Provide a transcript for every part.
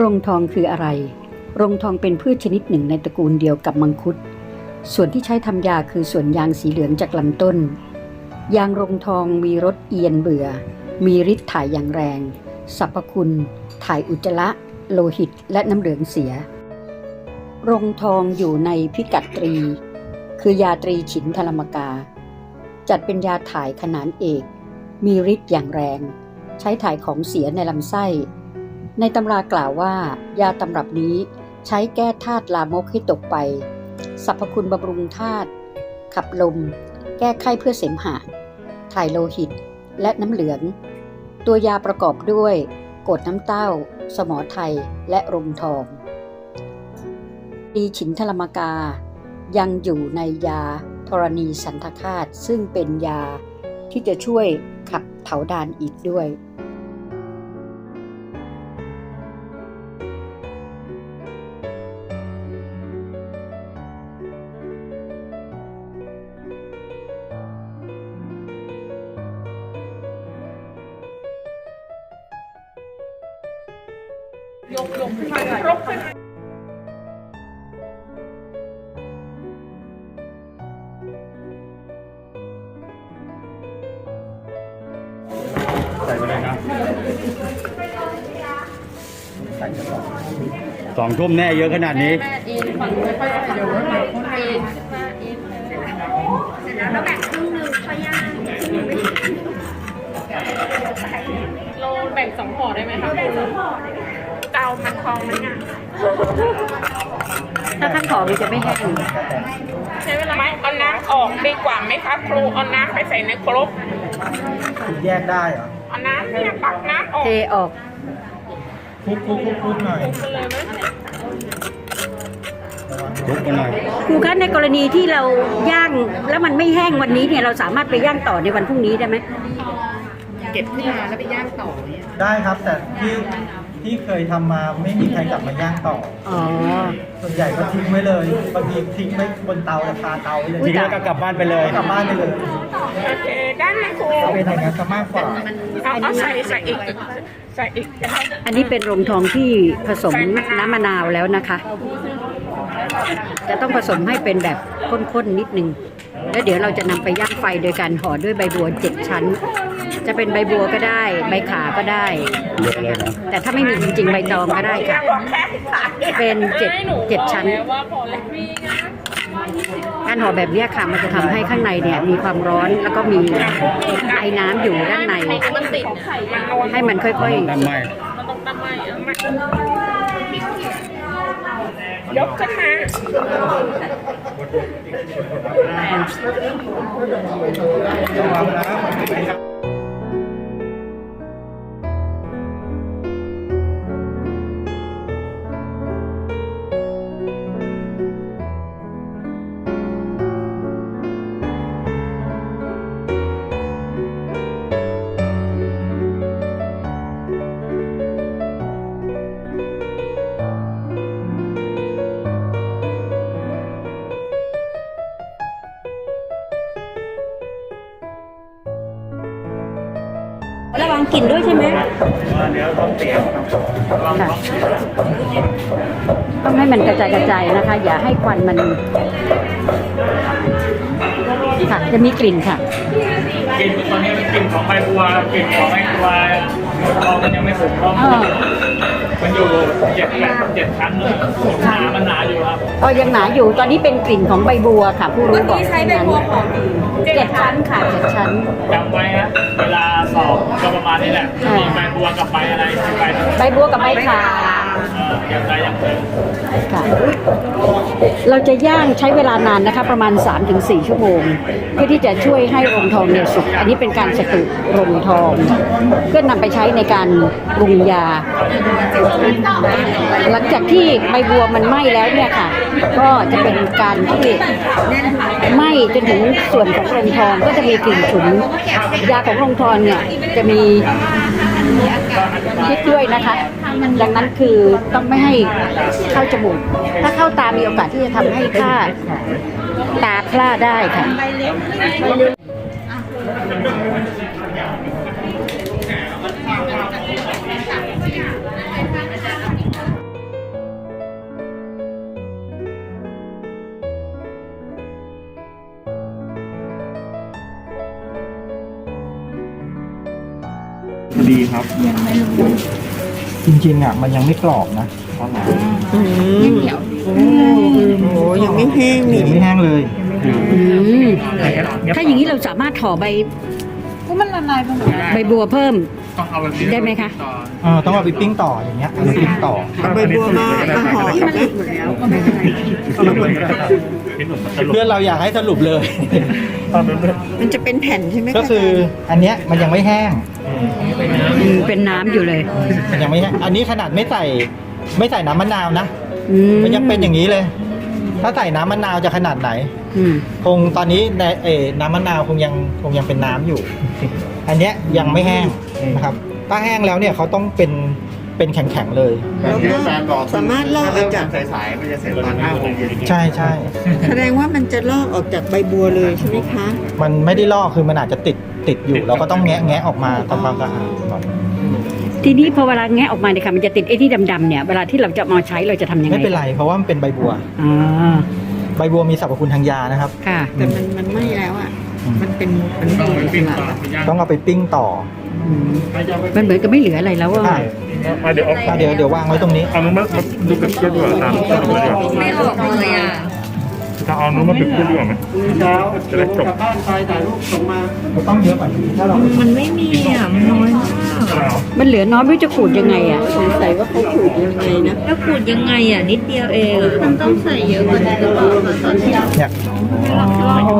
รงทองคืออะไร รงทองเป็นพืชชนิดหนึ่งในตระกูลเดียวกับมังคุด ส่วนที่ใช้ทำยาคือส่วนยางสีเหลืองจากลำต้น ยางรงทองมีรสเอียนเบื่อ มีฤทธิ์ถ่ายอย่างแรง สรรพคุณ ถ่ายอุจจาระโลหิตและน้ำเหลืองเสีย รงทองอยู่ในพิกัดตรี คือยาตรีฉินทรมกา จัดเป็นยาถ่ายขนานเอก มีฤทธิ์อย่างแรง ใช้ถ่ายของเสียในลำไส้ ในตำรากล่าวว่า ยาตำรับนี้ใช้แก้ธาตุลามกให้ตกไป สรรพคุณบำรุงธาตุขับลม แก้ไข้เพื่อเสมหะ ถ่ายโลหิต และน้ำเหลือง ตัวยาประกอบด้วยกดน้ำเต้า สมอไทย และรงทองดีฉินทรมกา ยังอยู่ในยาธรณีสันทคาตซึ่งเป็นยาที่จะช่วยขับเถาดานอีกด้วย ยมายกขึ้นใส่ไปเลยสองทุ่มแน่เยอะขนาดนี้ แม่เอ็นฝั่งไม่ค่อยเดี๋ยวมันเอ็นขึ้นมาเอ็นเสร็จแล้วแล้วแบ่งครึ่งหนึ่งค่อย่างเราแบ่งสองห่อได้ไหมคะแบ่งสองห่อ เกามันทองมันงาถ้าท่านขอมันจะไม่แห้งใช้เวลาไม่เอาน้ำออกดีกว่าไหมคะครูเอาน้ำไปใส่ในครกแยกได้เหรอเอาน้ำเนี่ยตักน้ำออกเทออกคลุกคลุกคลุกคลุกหน่อยไปเลยไหมทุบกันหน่อยครูคะในกรณีที่เราย่างแล้วมันไม่แห้งวันนี้เนี่ยเราสามารถไปย่างต่อในวันพรุ่งนี้ได้ไหมเก็บขึ้นมาแล้วไปย่างต่อเนี่ยได้ครับแต่ที่ ที่เคยทำมาไม่มีใครกลับมาย่างต่อ อ๋อ ส่วนใหญ่ก็ทิ้งไว้เลยบางทีทิ้งไว้บนเตาแต่คาเตาไว้เลยทิ้งแล้วก็กลับบ้านไปเลย กลับบ้านไปเลยโอเค ได้ไหมครูเป็นอย่างนั้นซะมากกว่าเอาเอาใส่ใส่อีก ใส่อีกอันนี้เป็นรงทองที่ผสมน้ำมะนาวแล้วนะคะ จะต้องผสมให้เป็นแบบข้นๆนิดนึง แล้วเดี๋ยวเราจะนำไปย่างไฟโดยการห่อด้วยใบบัวเจ็ดชั้น จะเป็นใบบัวก็ได้ ใบขาก็ได้เยอะเลยนะแต่ถ้าไม่มีจริงๆ ใบตองก็ได้ค่ะ เป็นเจ็ดเจ็ดชั้นว่าพอแล้วมีนะการห่อแบบเนี้ยค่ะมันจะทำให้ข้างในเนี่ยมีความร้อนแล้วก็มีไอ้น้ำอยู่ด้านใน มันติดไข่มันนอนให้มันค่อยทำไมมันต้องตั้งไม้เอามายกขึ้นมา ระวังนะๆระวังกลิ่นด้วยใช่ไหมค่ะต้องให้มันกระจายกระจายนะคะ อย่าให้ควันมันค่ะจะมีกลิ่นค่ะ กลิ่นตอนนี้เป็นกลิ่นของใบบัวกลิ่นของไอ้ตัวทองมันยังไม่สุกต้องเออ มันอยู่เจ็ดแปดเจ็ดชั้นเลยหนามันหนาอยู่ครับก็ยังหนาอยู่ตอนนี้เป็นกลิ่นของใบบัวค่ะ ผู้รู้บอกใช้ใบบัวหอมเจ็ดชั้นค่ะเจ็ดชั้นจำไว้นะเวลาสอบก็ประมาณนี้แหละอ่ามีมีใบบัวกับใบอะไรใบใบบัวกับใบขาเอย่างใดอย่างหนึ่งค่ะเราจะย่างใช้เวลานานนะคะประมาณ 3-4 ชั่วโมง เพื่อที่จะช่วยให้รงทองเนี่ยสุกอันนี้เป็นการสตุรงทอง เพื่อนำไปใช้ในการปรุงยา หลังจากที่ใบบัวมันไหม้แล้วเนี่ยค่ะ ก็จะเป็นการที่ไหม้จนถึงส่วนของรงทองก็จะมีกลิ่นฉุนยาของรงทองเนี่ยจะมี พิษด้วยนะคะ ดังนั้นคือต้องไม่ให้เข้าจมูก ถ้าเข้าตามีโอกาสที่จะทำให้ค่าตาพร่าได้ค่ะ ดีครับจริงๆอะมันยังไม่กรอบนะอืมโอ้โหยังไม่แห้งนี่ยังไม่แห้งเลย อืมถ้าอย่างนี้เราสามารถห่อใบใบบัวเพิ่ม ต้องเอาแบบนี้ได้ไหมคะต่อเออต้องเอาไปปิ้งต่ออย่างเงี้ยเอาไปปิ้งต่อ เอาใบบัวมามาห่อนะเพื่อนเราอยากให้สรุปเลย มันจะเป็นแผ่นใช่ไหมะก็คืออันเนี้ยมันยังไม่แห้ง อืมเป็นน้ำอยู่เลยมันยังไม่แห้งอันนี้ขนาดไม่ใส่ไม่ใส่น้ำมะนาวนะ อืมันยังเป็นอย่างนี้เลย ถ้าใส่น้ำมะนาวจะขนาดไหน อืมคงตอนนี้ในเออน้ำมะนาวคงยังคงยังเป็นน้ำอยู่ อันเนี้ยยังไม่แห้งนะครับ ถ้าแห้งแล้วเนี่ยเขาต้องเป็นเป็นแข็งๆเลย แล้วก็สามารถลอกออกจากใช่ใช่แสดงว่ามันจะลอกออกจากใบบัวเลยใช่ไหมคะ มันไม่ได้ลอกคือมันอาจจะติด ติดอยู่เราก็ต้องแงะแงะออกมาทำความสะอาดก่อน ทีนี้พอเวลาแงะออกมาเนี่ยค่ะมันจะติดไอ้ที่ดำๆเนี่ยเวลาที่เราจะมาใช้เราจะทำยังไงไม่เป็นไรเพราะว่ามันเป็นใบบัวอ่าใบบัวมีสรรพคุณทางยานะครับ ค่ะ แต่มันมันไหม้แล้วอะ มันเป็นมันต้องดีเอาไปขปิ้งนาดต่อนั้นย่างต้องเอาไปปิ้งต่ออืมมันเหมือนกับไม่เหลืออะไรแล้วอะอะอะเดี๋ยวเอาอะเดี๋ยวเดี๋ยววางไว้ตรงนี้ เอานู้นมามาดูกับเทียบดีกว่าตามตามดีกว่าไม่ออกเลยอะ ถ้าเอานู้นมาปิดเทียบดีกว่าไหมจะได้จบต้องเยอะกว่านี้ถ้าเรามันไม่มีอะมันน้อยมากเอามันเหลือน้อยไม่รู้จะขูดยังไงอะสงสัยว่าเขาขูดยังไงนะแล้วขูดยังไงอะนิดเดียวเองมันต้องใส่เยอะกว่านี้หรือเปล่าตอนที่เราเนี่ยโอ้โห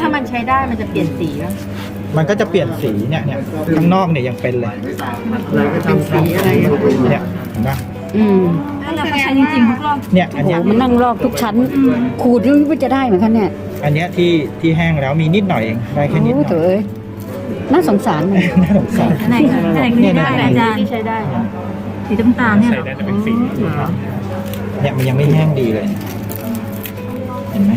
ถ้ามันใช้ได้มันจะเปลี่ยนสีป่ะมันก็จะเปลี่ยนสีเนี่ยเนี่ยข้างนอกเนี่ยยังเป็นเลยเป็นสีอะไรอะเนี่ยเห็นปะอืม ถ้าเราใช้จริงๆทุกรอบเนี่ยโอ้อันโหเนี้ยมันนั่งลอกทุกชั้น ขูดนี่ว่าจะได้เหมือนกันเนี่ยอันเนี้ยที่ที่แห้งแล้วมีนิดหน่อยเองได้แค่นิดหโอ้น่เถอยอะเอ้ยน่าสงสารมัน น่าสงสารไหนไหนเนี่ยเนี่ยอาจารย์ที่ใช้ได้สีน้ำตาลเนี่ยใส่ได้แต่เป็นสีเนี่ยมันยังไม่แห้งดีเลย เห็นไหม